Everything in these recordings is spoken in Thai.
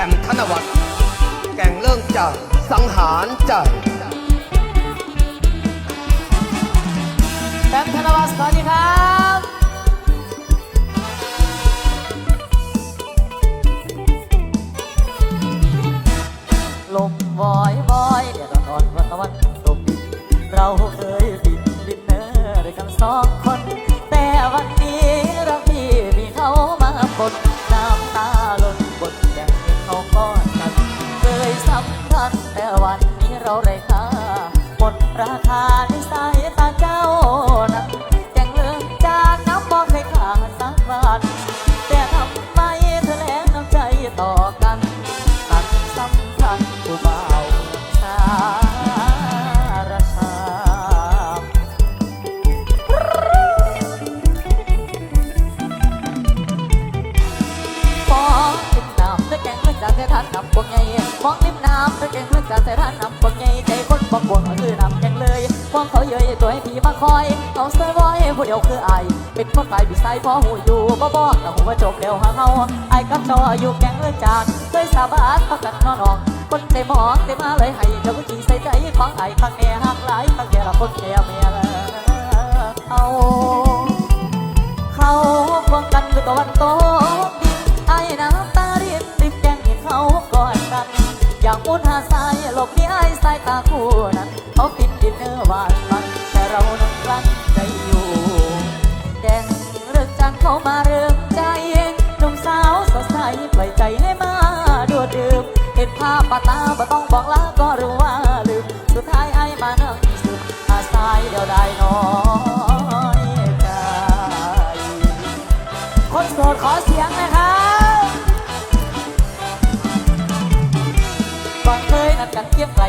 ต้มธนวัฒน์แก่งเรื่องใจสังหารใจแบมธนวัฒน์สวัสดีครับ ลมวอยวอยเดี๋ยวตอนวันตะวันตกดินเราเคยบินดินเนอร์ด้วยกันสองคนำคัญแต่วันนี้เราไร้ค่าหมดราคาในสายตาเจ้านั้นแจ้งเรื่องจากน้ำบอกให้ขาดสักวันแต่ทำไมเธอแลงน้ำใจต่อกันตัดสำคัญผู้บ่าวสารคามมองริมน้ำเธอแกงเลือกจากเธอทานนำปวกใหญ่ มองริมน้ำเธอแกงเลือกจากเธอทานน้ำปวกใหญ่ใจคนบกบวงก็คือน้ำแกงเลยมองเขาเยยตัวให้พี่มาคอย เอาเสื้อไว้ผู้เดียวคือไอายเป็นคนไปบิดไซพอหูอยู่บ่บอกแต่หูว่าจบเร็วหาเฮาไอ้กับจ้าอายุแกงเลือกจากเคยสาบานพักกันนอนองคนได้มองได้มาเลยให้เจ้าก็จีใส่ใจของไอ้ข้างแน่หักหลายข้างแก่ละคนแก่เมียละเอาเขาควงกันคือตะวันต มุนหาสายหลบหนี้ไอ้สายตาคู่นั้นเขาฟินดินเนอร์หวานมัน แต่เรานั้นกลั้นใจอยู่ แดงเรื่องจังเข้ามาเรื่องใจหนุ่มสาวสดใสปล่อยใจให้มาดูดดื่มเห็นภาพปาตาบ่ต้องบอกลาก็รู้ว่าลืม สุดท้ายไอ้มานั่งซึมอาสายเดียวได้น้อยใจคนโสดขอเสียงนะครับ นัดกันเที่ยงไกล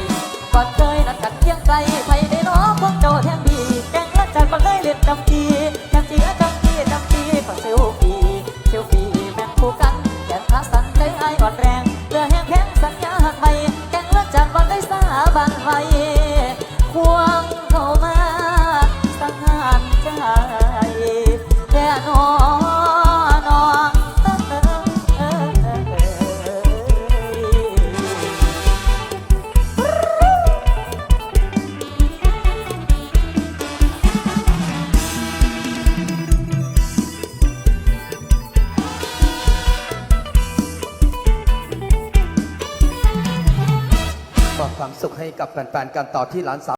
ก่อนเคยนัดกันเที่ยงไกลไผได้น้องพวกเจ้าแทงดีแกงละจัดมาเคยเล่นจำปีจำจีและจำปีจำปีฝังเซลฟี่เซลฟี่แม่งคู่กันแกงขาสันใจไออ่อนแรงเลือแห้งแข็งสัญญาหักไปแกงละจัดวันได้สาบานไว้คว ความสุขให้กับแฟนๆกันต่อที่ร้านสาว